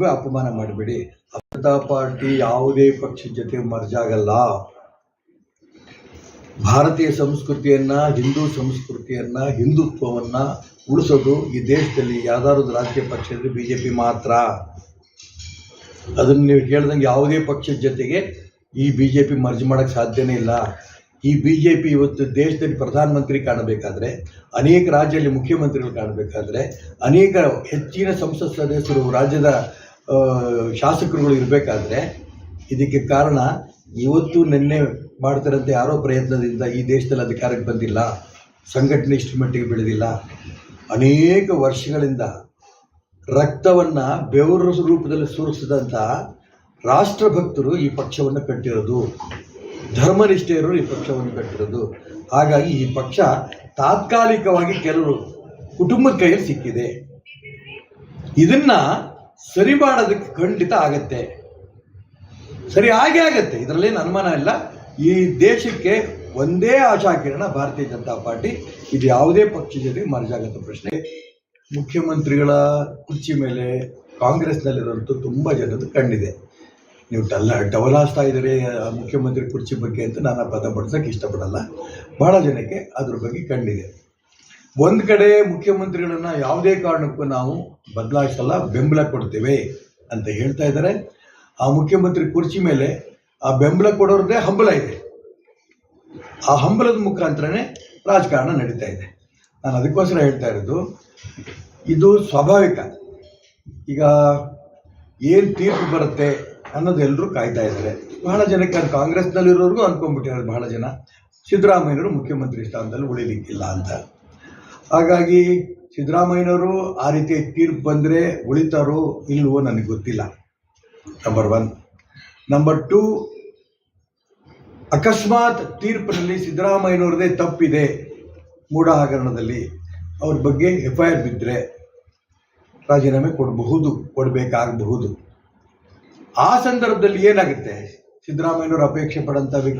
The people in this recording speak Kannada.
ಪಾರ್ಟಿಗೂ ಅಪಮಾನ ಮಾಡಬೇಡಿ. ಜನತಾ ಪಾರ್ಟಿ ಯಾವುದೇ ಪಕ್ಷದ ಜೊತೆ ಮರ್ಜ್ ಆಗಲ್ಲ. ಭಾರತೀಯ ಸಂಸ್ಕೃತಿಯನ್ನ, ಹಿಂದೂ ಸಂಸ್ಕೃತಿಯನ್ನ, ಹಿಂದುತ್ವವನ್ನ ಉಳಿಸೋದು ಈ ದೇಶದಲ್ಲಿ ಯಾವ್ದಾದ್ರು ರಾಜಕೀಯ ಪಕ್ಷ ಬಿಜೆಪಿ ಮಾತ್ರ. ಅದನ್ನು ನೀವು ಕೇಳಿದಂಗೆ ಯಾವುದೇ ಪಕ್ಷದ ಜೊತೆಗೆ ಈ ಬಿ ಜೆ ಪಿ ಮರ್ಜ್ ಮಾಡೋಕ್ಕೆ ಸಾಧ್ಯನೇ ಇಲ್ಲ. ಈ ಬಿ ಜೆ ಪಿ ಇವತ್ತು ದೇಶದಲ್ಲಿ ಪ್ರಧಾನಮಂತ್ರಿ ಕಾಣಬೇಕಾದ್ರೆ, ಅನೇಕ ರಾಜ್ಯದಲ್ಲಿ ಮುಖ್ಯಮಂತ್ರಿಗಳು ಕಾಣಬೇಕಾದ್ರೆ, ಅನೇಕ ಹೆಚ್ಚಿನ ಸಂಸತ್ ಸದಸ್ಯರು ರಾಜ್ಯದ ಶಾಸಕರುಗಳು ಇರಬೇಕಾದ್ರೆ ಇದಕ್ಕೆ ಕಾರಣ ಇವತ್ತು ನಿನ್ನೆ ಮಾಡ್ತಾರಂತೆ ಯಾರೋ ಪ್ರಯತ್ನದಿಂದ ಈ ದೇಶದಲ್ಲಿ ಅಧಿಕಾರಕ್ಕೆ ಬಂದಿಲ್ಲ, ಸಂಘಟನೆ ಇಷ್ಟು ಮಟ್ಟಿಗೆ ಬೆಳೆದಿಲ್ಲ. ಅನೇಕ ವರ್ಷಗಳಿಂದ ರಕ್ತವನ್ನ ಬೆವರು ರೂಪದಲ್ಲಿ ಸುರಿಸಿದಂಥ ರಾಷ್ಟ್ರಭಕ್ತರು ಈ ಪಕ್ಷವನ್ನು ಕಟ್ಟಿರೋದು. ಧರ್ಮನಿಷ್ಠೆಯರು ಈ ಪಕ್ಷವನ್ನು ಕಟ್ಟಿರೋದು. ಹಾಗಾಗಿ ಈ ಪಕ್ಷ ತಾತ್ಕಾಲಿಕವಾಗಿ ಕೆಲವರು ಕುಟುಂಬದ ಕೈಯಲ್ಲಿ ಸಿಕ್ಕಿದೆ. ಇದನ್ನ ಸರಿ ಮಾಡೋದಕ್ಕೆ ಖಂಡಿತ ಆಗತ್ತೆ. ಸರಿ ಆಗೇ ಆಗತ್ತೆ. ಇದರಲ್ಲೇನು ಅನುಮಾನ ಇಲ್ಲ. ಈ ದೇಶಕ್ಕೆ ಒಂದೇ ಆಶಾಕಿರಣ ಭಾರತೀಯ ಜನತಾ ಪಾರ್ಟಿ. ಇದು ಯಾವುದೇ ಪಕ್ಷ ಜೊತೆಗೆ ಮರ್ಜಾಗತ್ತ ಪ್ರಶ್ನೆ. ಮುಖ್ಯಮಂತ್ರಿಗಳ ಕುರ್ಚಿ ಮೇಲೆ ಕಾಂಗ್ರೆಸ್ನಲ್ಲಿರುವಂಥ ತುಂಬ ಜನದ್ದು ಕಂಡಿದೆ ನೀವು ಡಲ್ಲ ಡವಲಾಸ್ತಾ ಇದ್ದೀರಿ ಮುಖ್ಯಮಂತ್ರಿ ಕುರ್ಚಿ ಬಗ್ಗೆ ಅಂತ ನಾನು ಪದ ಬಡ್ಸೋಕ್ಕೆ ಇಷ್ಟಪಡಲ್ಲ. ಭಾಳ ಜನಕ್ಕೆ ಅದ್ರ ಬಗ್ಗೆ ಕಣ್ಣಿದೆ. ಒಂದು ಕಡೆ ಮುಖ್ಯಮಂತ್ರಿಗಳನ್ನ ಯಾವುದೇ ಕಾರಣಕ್ಕೂ ನಾವು ಬದಲಾಯಿಸಲ್ಲ, ಬೆಂಬಲ ಕೊಡ್ತೇವೆ ಅಂತ ಹೇಳ್ತಾ ಇದ್ದಾರೆ. ಆ ಮುಖ್ಯಮಂತ್ರಿ ಕುರ್ಚಿ ಮೇಲೆ ಆ ಬೆಂಬಲ ಕೊಡೋರದ್ದೇ ಹಂಬಲ ಇದೆ. ಆ ಹಂಬಲದ ಮುಖಾಂತರನೇ ರಾಜಕಾರಣ ನಡೀತಾ ಇದೆ. ನಾನು ಅದಕ್ಕೋಸ್ಕರ ಹೇಳ್ತಾ ಇರೋದು, ಇದು ಸ್ವಾಭಾವಿಕ. ಈಗ ಏನು ತೀರ್ಪು ಬರುತ್ತೆ ಅನ್ನೋದು ಎಲ್ಲರೂ ಕಾಯ್ತಾ ಇದ್ದಾರೆ. ಬಹಳ ಜನಕ್ಕೆ ಅದು ಕಾಂಗ್ರೆಸ್ನಲ್ಲಿರೋರ್ಗೂ ಅನ್ಕೊಂಡ್ಬಿಟ್ಟಿದ್ದಾರೆ ಬಹಳ ಜನ. ಸಿದ್ದರಾಮಯ್ಯರು ಮುಖ್ಯಮಂತ್ರಿ ಸ್ಥಾನದಲ್ಲಿ ಉಳಿಲಿಕ್ಕಿಲ್ಲ ಅಂತ. ಹಾಗಾಗಿ ಸಿದ್ದರಾಮಯ್ಯನವರು ಆ ರೀತಿ ತೀರ್ಪು ಬಂದರೆ ಉಳಿತಾರೋ ಇಲ್ವೋ ನನಗೆ ಗೊತ್ತಿಲ್ಲ. ನಂಬರ್ ಒನ್ ನಂಬರ್ ಟೂ ಅಕಸ್ಮಾತ್ ತೀರ್ಪಿನಲ್ಲಿ ಸಿದ್ದರಾಮಯ್ಯನವ್ರದೇ ತಪ್ಪಿದೆ ಮೂಢ ಹಗರಣದಲ್ಲಿ, ಅವ್ರ ಬಗ್ಗೆ ಎಫ್ ಐ ಆರ್ ಬಿದ್ದರೆ ರಾಜೀನಾಮೆ ಕೊಡಬಹುದು, ಕೊಡಬೇಕಾಗಬಹುದು. ಆ ಸಂದರ್ಭದಲ್ಲಿ ಏನಾಗುತ್ತೆ? ಸಿದ್ದರಾಮಯ್ಯನವರು ಅಪೇಕ್ಷೆ ಪಡೋಂಥ ವ್ಯಕ್ತಿ